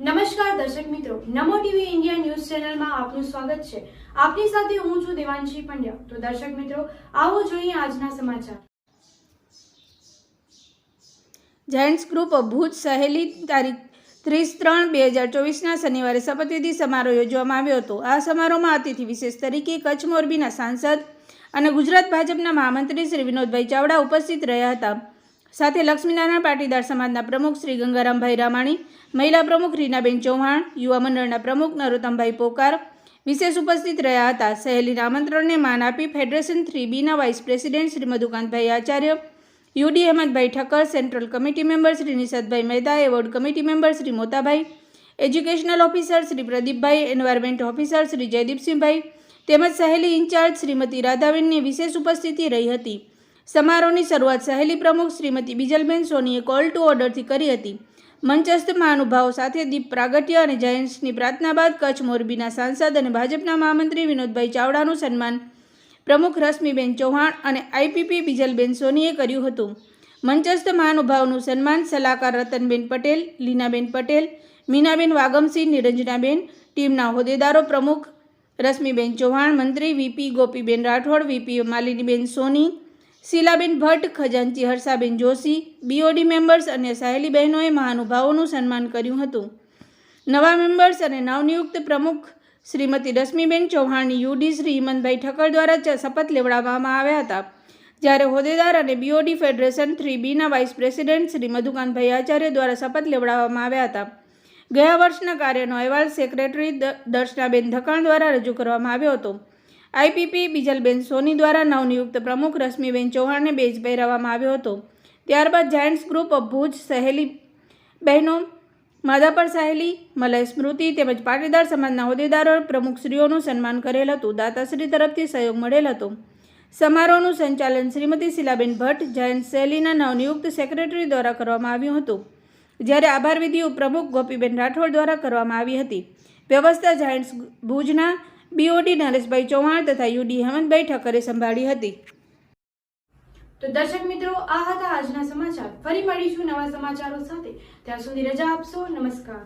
નમસ્કાર દર્શક મિત્રો, નમો ટીવી ઇન્ડિયા ન્યૂઝ ચેનલમાં આપનું સ્વાગત છે. આપની સાથે હું છું દેવાંશી પંડ્યા. તો દર્શક મિત્રો, આવો જોઈએ આજના સમાચાર. જાયન્ટ્સ ગ્રુપ ભુજ સહેલી તારીખ ત્રીસ ત્રણ બે હજાર ચોવીસના શનિવારે શપથવિધિ સમારોહ યોજવામાં આવ્યો હતો. આ સમારોહમાં અતિથિ વિશેષ તરીકે કચ્છ મોરબીના સાંસદ અને ગુજરાત ભાજપના મહામંત્રી શ્રી વિનોદભાઈ ચાવડા ઉપસ્થિત રહ્યા હતા. સાથે લક્ષ્મીનારાયણ પાટીદાર સમાજના પ્રમુખ શ્રી ગંગારામભાઈ રામાણી, મહિલા પ્રમુખ રીનાબેન ચૌહાણ, યુવા મંડળના પ્રમુખ નરોત્તમભાઈ પોકાર વિશેષ ઉપસ્થિત રહ્યા હતા. સહેલીના આમંત્રણને માન આપી ફેડરેશન થ્રી બીના vice president Shri Madhukantbhai Acharya, UD Ahmedbhai Thakkar, central committee member Shri Nishadbhai Mehta award committee member Shri Motabhai, educational officer Shri Pradeepbhai, environment officer Shri Jaydeepsinhbhai તેમજ સહેલી ઇન્ચાર્જ શ્રીમતી રાધાબેનની વિશેષ ઉપસ્થિતિ રહી હતી. સમારોહની શરૂઆત સહેલી પ્રમુખ શ્રીમતી બીજલબેન સોનીએ કોલ ટુ ઓર્ડરથી કરી હતી. મંચસ્થ મહાનુભાવો સાથે દીપ પ્રાગટ્ય અને જયંશની પ્રાર્થના બાદ કચ્છ મોરબીના સાંસદ અને ભાજપના મહામંત્રી વિનોદભાઈ ચાવડાનું સન્માન પ્રમુખ રશ્મિબેન ચૌહાણ અને આઈપીપી બીજલબેન સોનીએ કર્યું હતું. મંચસ્થ મહાનુભાવનું સન્માન સલાહકાર રતનબેન પટેલ, લીનાબેન પટેલ, મીનાબેન વાગમસિંહ, નિરંજનાબેન, ટીમના હોદ્દેદારો પ્રમુખ રશ્મિબેન ચૌહાણ, મંત્રી વીપી ગોપીબેન રાઠોડ વીપી માલિનીબેન સોની શીલાબેન ભટ્ટ, ખજાનચી હર્ષાબેન જોશી બીઓડી મેમ્બર્સ અને સહેલી બહેનોએ મહાનુભાવોનું સન્માન કર્યું હતું. નવા મેમ્બર્સ અને નવનિયુક્ત પ્રમુખ શ્રીમતી રશ્મિબેન ચૌહાણની યુડી શ્રી હિમંતભાઈ ઠક્કર દ્વારા શપથ લેવડાવવામાં આવ્યા હતા. જ્યારે હોદ્દેદાર અને બીઓડી ફેડરેશન થ્રી બીના વાઇસ પ્રેસિડેન્ટ શ્રી મધુકાંતભાઈ આચાર્ય દ્વારા શપથ લેવડાવવામાં આવ્યા હતા. ગયા વર્ષના કાર્યનો અહેવાલ સેક્રેટરી દર્શનાબેન ધકાણ દ્વારા રજૂ કરવામાં આવ્યો હતો. આઈપીપી બીજલબેન સોની દ્વારા નવનિયુક્ત પ્રમુખ રશ્મિબેન ચૌહાણને બેજ પહેરાવવામાં આવ્યો હતો. ત્યારબાદ જાયન્ટ્સ ગ્રુપ ઓફ ભુજ સહેલી બહેનો માધાપર સાહેલી, મલય સ્મૃતિ તેમજ પાટીદાર સમાજના હોદ્દેદારો પ્રમુખશ્રીઓનું સન્માન કરેલ હતું. દાતાશ્રી તરફથી સહયોગ મળેલ હતો. સમારોહનું સંચાલન શ્રીમતી શીલાબેન ભટ્ટ જયંત શૈલીના નવનિયુક્ત સેક્રેટરી દ્વારા કરવામાં આવ્યું હતું. જ્યારે આભાર વિધિ ઉપપ્રમુખ ગોપીબેન રાઠોડ દ્વારા કરવામાં આવી હતી. વ્યવસ્થા જાયન્ટ્સ ભુજના બીઓડી નરેશભાઈ ચૌહાણ તથા યુડી હેમંતભાઈ ઠક્કરે સંભાળી હતી. તો દર્શક મિત્રો, આ હતા આજના સમાચાર. ફરી મળીશું નવા સમાચારો સાથે. ત્યાં સુધી રજા આપશો. નમસ્કાર.